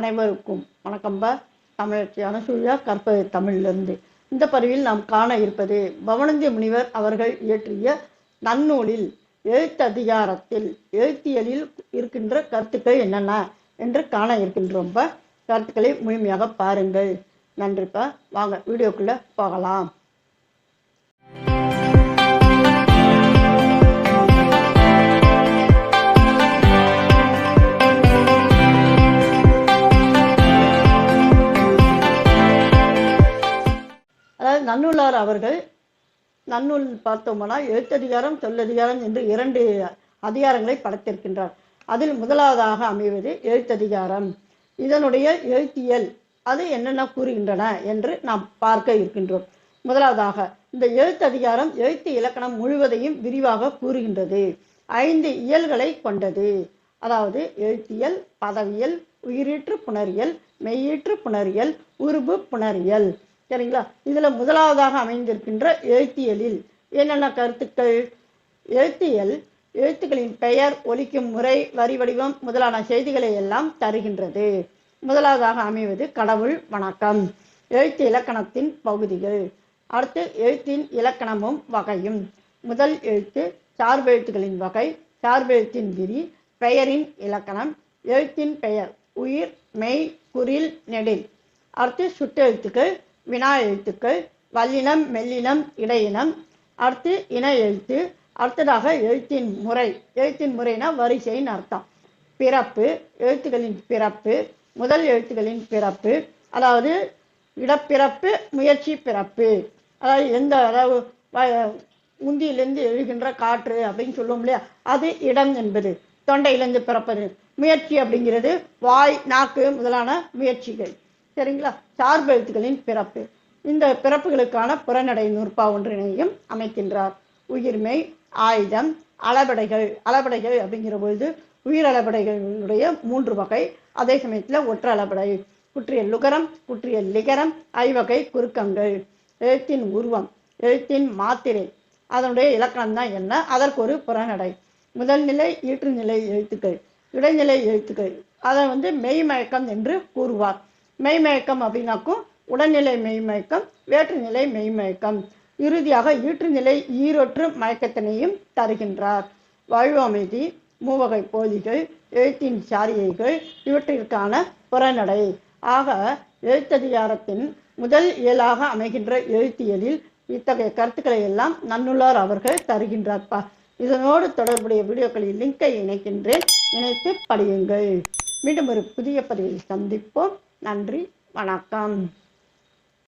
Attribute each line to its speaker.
Speaker 1: அனைவருக்கும் வணக்கம்பா தமிழச்சி அனசூயா கற்பது தமிழிலிருந்து. இந்த பதிவில் நாம் காண இருப்பது பவனந்தி முனிவர் அவர்கள் இயற்றிய நன்னூலில் எழுத்ததிகாரத்தில் எழுத்தியலில் இருக்கின்ற கருத்துக்கள் என்னென்ன என்று காண இருக்கின்றோம்ப கருத்துக்களை முழுமையாக பாருங்கள். நன்றிப்பா வாங்க வீடியோக்குள்ளே போகலாம். நன்னூலார் அவர்கள் நன்னூல் பார்த்தோம்னா எழுத்ததிகாரம் சொல்லதிகாரம் என்று இரண்டு அதிகாரங்களை படைத்திருக்கின்றார். அதில் முதலாவதாக அமைவது எழுத்ததிகாரம். இதனுடைய எழுத்தியல் அது என்னென்ன கூறுகின்றன என்று நாம் பார்க்க இருக்கின்றோம். முதலாவதாக இந்த எழுத்ததிகாரம் எழுத்து இலக்கணம் முழுவதையும் விரிவாக கூறுகின்றது. ஐந்து இயல்களை கொண்டது. அதாவது எழுத்தியல் பதவியல் உயிரீற்று புணரியல் மெய்யீற்று புணரியல் உருபு புணரியல். சரிங்களா? இதில் முதலாவதாக அமைந்திருக்கின்ற எழுத்தியலில் என்னென்ன கருத்துக்கள்? எழுத்தியல் எழுத்துக்களின் பெயர் ஒலிக்கும் முறை வரி வடிவம் முதலான செய்திகளை எல்லாம் தருகின்றது. முதலாவதாக அமைவது கடவுள் வணக்கம். எழுத்து இலக்கணத்தின் பகுதிகள். அடுத்து எழுத்தின் இலக்கணமும் வகையும். முதல் எழுத்து சார்பெழுத்துகளின் வகை சார்பெழுத்தின் விரி பெயரின் இலக்கணம் எழுத்தின் பெயர் உயிர் மெய் குறில் நெடில். அடுத்து சுட்டெழுத்துக்கள் வினா எழுத்துக்கள் வல்லினம் மெல்லினம் இடையினம். அடுத்து இன எழுத்து அடுத்ததாக எழுத்தின் முறை. எழுத்தின் முறைனா வரிசைன்னு அர்த்தம். பிறப்பு எழுத்துக்களின் பிறப்பு முதல் எழுத்துக்களின் பிறப்பு அதாவது இடப்பிறப்பு முயற்சி பிறப்பு. அதாவது எந்த அளவு உந்தியிலிருந்து எழுகின்ற காற்று அப்படின்னு சொல்லுவோம் இல்லையா? அது இடம் என்பது. தொண்டையிலிருந்து பிறப்பது. முயற்சி அப்படிங்கிறது வாய் நாக்கு முதலான முயற்சிகள். சரிங்களா? சார்பு எழுத்துக்களின் பிறப்பு. இந்த பிறப்புகளுக்கான புறநடை நூற்பா ஒன்றினையும் அமைக்கின்றார். உயிர்மை ஆயுதம் அளபடைகள் அளபடைகள் அப்படிங்கிற பொழுது உயிர் அளபடைகளுடைய மூன்று வகை. அதே சமயத்தில் ஒற்ற அளபடை குற்றிய லுகரம் குற்றிய லிகரம் ஐவகை குறுக்கங்கள் எழுத்தின் உருவம் எழுத்தின் மாத்திரை. அதனுடைய இலக்கணம் தான் என்ன? அதற்கு ஒரு புறநடை. முதல் நிலை ஈற்றுநிலை எழுத்துக்கள். இடைநிலை எழுத்துக்கள். அதை வந்து மெய்மயக்கம் என்று கூறுவார். மெய்மயக்கம் அப்படின்னாக்கும் உடல்நிலை மெய்மயக்கம் வேற்றுநிலை மெய்மயக்கம். இறுதியாக ஈற்றுநிலை ஈரொற்று மயக்கத்தினையும் தருகின்றார். வாழ்வு அமைதி மூவகை போதிகள் எழுத்தின் சாரியைகள் இவற்றிற்கான புறநடை. ஆக எழுத்ததிகாரத்தின் முதல் இயலாக அமைகின்ற எழுத்தியலில் இத்தகைய கருத்துக்களை எல்லாம் நன்னுள்ளார் அவர்கள் தருகின்றார்ப்பா. இதனோடு தொடர்புடைய வீடியோக்களில் லிங்கை இணைக்கின்றேன். இணைத்து படியுங்கள். மீண்டும் ஒரு புதிய பதிவில் சந்திப்போம். நன்றி வணக்கம்.